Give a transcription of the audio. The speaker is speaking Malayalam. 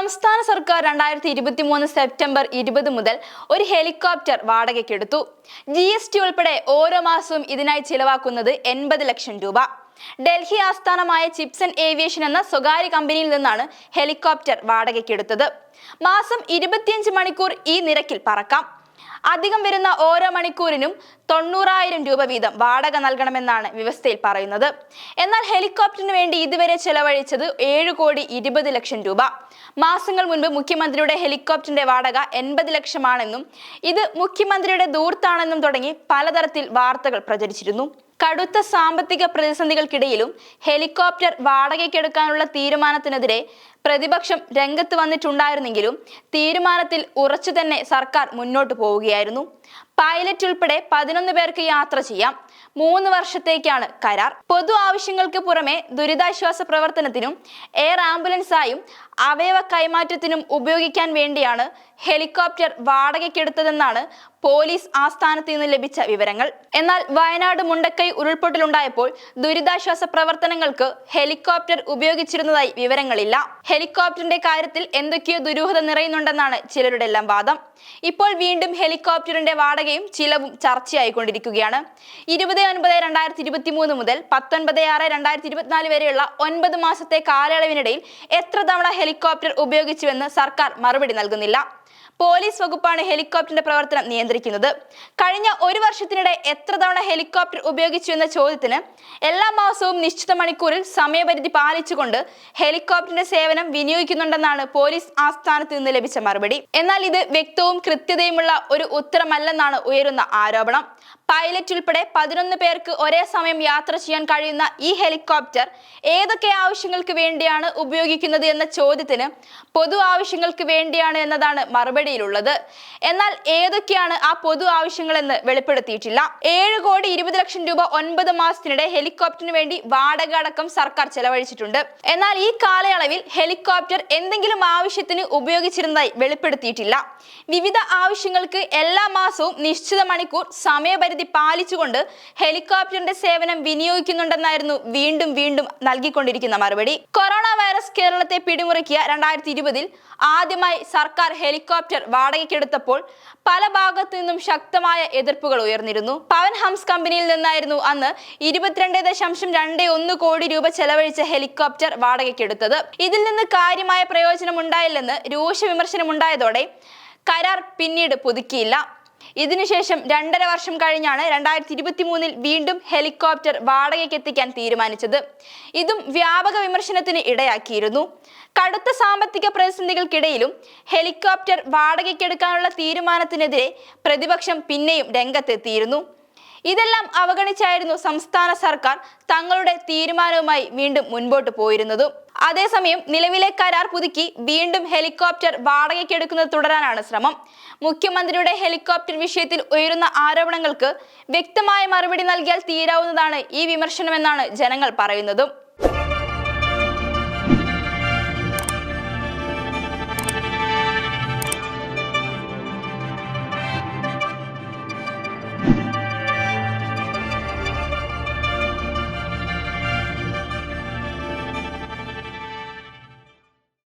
സംസ്ഥാന സർക്കാർ രണ്ടായിരത്തി ഇരുപത്തി മൂന്ന് സെപ്റ്റംബർ ഇരുപത് മുതൽ ഒരു ഹെലികോപ്റ്റർ വാടകയ്ക്കെടുത്തു. ജി എസ് ടി ഉൾപ്പെടെ ഓരോ മാസവും ഇതിനായി ചിലവാക്കുന്നത് എൺപത് ലക്ഷം രൂപ. ഡൽഹി ആസ്ഥാനമായ ചിപ്സൺ ഏവിയേഷൻ എന്ന സ്വകാര്യ കമ്പനിയിൽ നിന്നാണ് ഹെലികോപ്റ്റർ വാടകയ്ക്കെടുത്തത്. മാസം ഇരുപത്തിയഞ്ച് മണിക്കൂർ ഈ നിരക്കിൽ പറക്കാം. അധികം വരുന്ന ഓരോ മണിക്കൂറിനും തൊണ്ണൂറായിരം രൂപ വീതം വാടക നൽകണമെന്നാണ് വ്യവസ്ഥയിൽ പറയുന്നത്. എന്നാൽ ഹെലികോപ്റ്ററിന് വേണ്ടി ഇതുവരെ ചെലവഴിച്ചത് ഏഴ് കോടി ഇരുപത് ലക്ഷം രൂപ. മാസങ്ങൾ മുൻപ് മുഖ്യമന്ത്രിയുടെ ഹെലികോപ്റ്ററിന്റെ വാടക എൺപത് ലക്ഷമാണെന്നും ഇത് മുഖ്യമന്ത്രിയുടെ ദൂർത്താണെന്നും തുടങ്ങി പലതരത്തിൽ വാർത്തകൾ പ്രചരിച്ചിരുന്നു. കടുത്ത സാമ്പത്തിക പ്രതിസന്ധികൾക്കിടയിലും ഹെലികോപ്റ്റർ വാടകയ്ക്കെടുക്കാനുള്ള തീരുമാനത്തിനെതിരെ പ്രതിപക്ഷം രംഗത്ത് വന്നിട്ടുണ്ടായിരുന്നെങ്കിലും തീരുമാനത്തിൽ ഉറച്ചു തന്നെ സർക്കാർ മുന്നോട്ട് പോവുകയായിരുന്നു. പൈലറ്റ് ഉൾപ്പെടെ പതിനൊന്ന് പേർക്ക് യാത്ര ചെയ്യാം. മൂന്ന് വർഷത്തേക്കാണ് കരാർ. പൊതു ആവശ്യങ്ങൾക്ക് പുറമെ ദുരിതാശ്വാസ പ്രവർത്തനത്തിനും എയർ ആംബുലൻസായും അവയവ കൈമാറ്റത്തിനും ഉപയോഗിക്കാൻ വേണ്ടിയാണ് ഹെലികോപ്റ്റർ വാടകയ്ക്കെടുത്തതെന്നാണ് പോലീസ് ആസ്ഥാനത്ത് നിന്ന് ലഭിച്ച വിവരങ്ങൾ. എന്നാൽ വയനാട് മുണ്ടക്കൈ ഉരുൾപൊട്ടലുണ്ടായപ്പോൾ ദുരിതാശ്വാസ പ്രവർത്തനങ്ങൾക്ക് ഹെലികോപ്റ്റർ ഉപയോഗിച്ചിരുന്നതായി വിവരങ്ങളില്ല. ഹെലികോപ്റ്ററിന്റെ കാര്യത്തിൽ എന്തൊക്കെയോ ദുരൂഹത നിറയുന്നുണ്ടെന്നാണ് ചിലരുടെ എല്ലാം വാദം. ഇപ്പോൾ വീണ്ടും ഹെലികോപ്റ്ററിന്റെ വാടകയും ചിലവും ചർച്ചയായിക്കൊണ്ടിരിക്കുകയാണ്. ഇരുപത് ഒൻപത് രണ്ടായിരത്തി ഇരുപത്തി മൂന്ന് മുതൽ പത്തൊൻപത് ആറ് രണ്ടായിരത്തി ഇരുപത്തിനാല് വരെയുള്ള ഒൻപത് മാസത്തെ കാലയളവിനിടയിൽ എത്ര തവണ ഹെലികോപ്റ്റർ ഉപയോഗിച്ചുവെന്ന് സർക്കാർ മറുപടി നൽകുന്നില്ല. പോലീസ് വകുപ്പാണ് ഹെലികോപ്റ്ററിന്റെ പ്രവർത്തനം നിയന്ത്രിക്കുന്നത്. കഴിഞ്ഞ ഒരു വർഷത്തിനിടെ എത്ര തവണ ഹെലികോപ്റ്റർ ഉപയോഗിച്ചു എന്ന ചോദ്യത്തിന് എല്ലാ മാസവും നിശ്ചിത മണിക്കൂറിൽ സമയപരിധി പാലിച്ചുകൊണ്ട് ഹെലികോപ്റ്ററിന്റെ സേവനം വിനിയോഗിക്കുന്നുണ്ടെന്നാണ് പോലീസ് ആസ്ഥാനത്ത് നിന്ന് ലഭിച്ച മറുപടി. എന്നാൽ ഇത് വ്യക്തവും കൃത്യതയുമുള്ള ഒരു ഉത്തരമല്ലെന്നാണ് ഉയരുന്ന ആരോപണം. പൈലറ്റ് ഉൾപ്പെടെ പതിനൊന്ന് പേർക്ക് ഒരേ സമയം യാത്ര ചെയ്യാൻ കഴിയുന്ന ഈ ഹെലികോപ്റ്റർ ഏതൊക്കെ ആവശ്യങ്ങൾക്ക് വേണ്ടിയാണ് ഉപയോഗിക്കുന്നത് എന്ന ചോദ്യത്തിന് പൊതു ആവശ്യങ്ങൾക്ക് വേണ്ടിയാണ് എന്നതാണ് മറുപടിയിലുള്ളത്. എന്നാൽ ഏതൊക്കെയാണ് ആ പൊതു ആവശ്യങ്ങളെന്ന് വെളിപ്പെടുത്തിയിട്ടില്ല. ഏഴ് കോടി ഇരുപത് ലക്ഷം രൂപ ഒൻപത് മാസത്തിനിടെ ഹെലികോപ്റ്ററിന് വേണ്ടി വാടക അടക്കം സർക്കാർ ചെലവഴിച്ചിട്ടുണ്ട്. എന്നാൽ ഈ കാലയളവിൽ ഹെലികോപ്റ്റർ എന്തെങ്കിലും ആവശ്യത്തിന് ഉപയോഗിച്ചിരുന്നതായി വെളിപ്പെടുത്തിയിട്ടില്ല. വിവിധ ആവശ്യങ്ങൾക്ക് എല്ലാ മാസവും നിശ്ചിത മണിക്കൂർ സമയപരിധി പാലിച്ചുകൊണ്ട് ഹെലികോപ്റ്ററിന്റെ സേവനം വിനിയോഗിക്കുന്നുണ്ടെന്നായിരുന്നു വീണ്ടും വീണ്ടും നൽകിക്കൊണ്ടിരിക്കുന്ന മറുപടി. കൊറോണ വൈറസ് കേരളത്തെ പിടിമുറുക്കിയ രണ്ടായിരത്തി ഇരുപതിൽ ആദ്യമായി സർക്കാർ ഹെലികോപ്റ്റർ വാടകയ്ക്കെടുത്തപ്പോൾ പല ഭാഗത്തു നിന്നും ശക്തമായ എതിർപ്പുകൾ ഉയർന്നിരുന്നു. പവൻ ഹംസ് കമ്പനിയിൽ നിന്നായിരുന്നു അന്ന് ഇരുപത്തിരണ്ട് ദശാംശം രണ്ട് ഒന്ന് കോടി രൂപ ചെലവഴിച്ച ഹെലികോപ്റ്റർ വാടകയ്ക്കെടുത്തത്. ഇതിൽ നിന്ന് കാര്യമായ പ്രയോജനം ഉണ്ടായില്ലെന്ന് രൂക്ഷ വിമർശനമുണ്ടായതോടെ കരാർ പിന്നീട് പുതുക്കിയില്ല. ഇതിനുശേഷം രണ്ടര വർഷം കഴിഞ്ഞാണ് രണ്ടായിരത്തി ഇരുപത്തി മൂന്നിൽ വീണ്ടും ഹെലികോപ്റ്റർ വാടകയ്ക്ക് എത്തിക്കാൻ തീരുമാനിച്ചത്. ഇതും വ്യാപക വിമർശനത്തിന് ഇടയാക്കിയിരുന്നു. കടുത്ത സാമ്പത്തിക പ്രതിസന്ധികൾക്കിടയിലും ഹെലികോപ്റ്റർ വാടകയ്ക്കെടുക്കാനുള്ള തീരുമാനത്തിനെതിരെ പ്രതിപക്ഷം പിന്നെയും രംഗത്തെത്തിയിരുന്നു. ഇതെല്ലാം അവഗണിച്ചായിരുന്നു സംസ്ഥാന സർക്കാർ തങ്ങളുടെ തീരുമാനവുമായി വീണ്ടും മുൻപോട്ട് പോയിരുന്നതും. അതേസമയം നിലവിലെ കരാർ പുതുക്കി വീണ്ടും ഹെലികോപ്റ്റർ വാടകയ്ക്കെടുക്കുന്നത് തുടരാനാണ് ശ്രമം. മുഖ്യമന്ത്രിയുടെ ഹെലികോപ്റ്റർ വിഷയത്തിൽ ഉയരുന്ന ആരോപണങ്ങൾക്ക് വ്യക്തമായ മറുപടി നൽകിയാൽ തീരാവുന്നതാണ് ഈ വിമർശനമെന്നാണ് ജനങ്ങൾ പറയുന്നതും.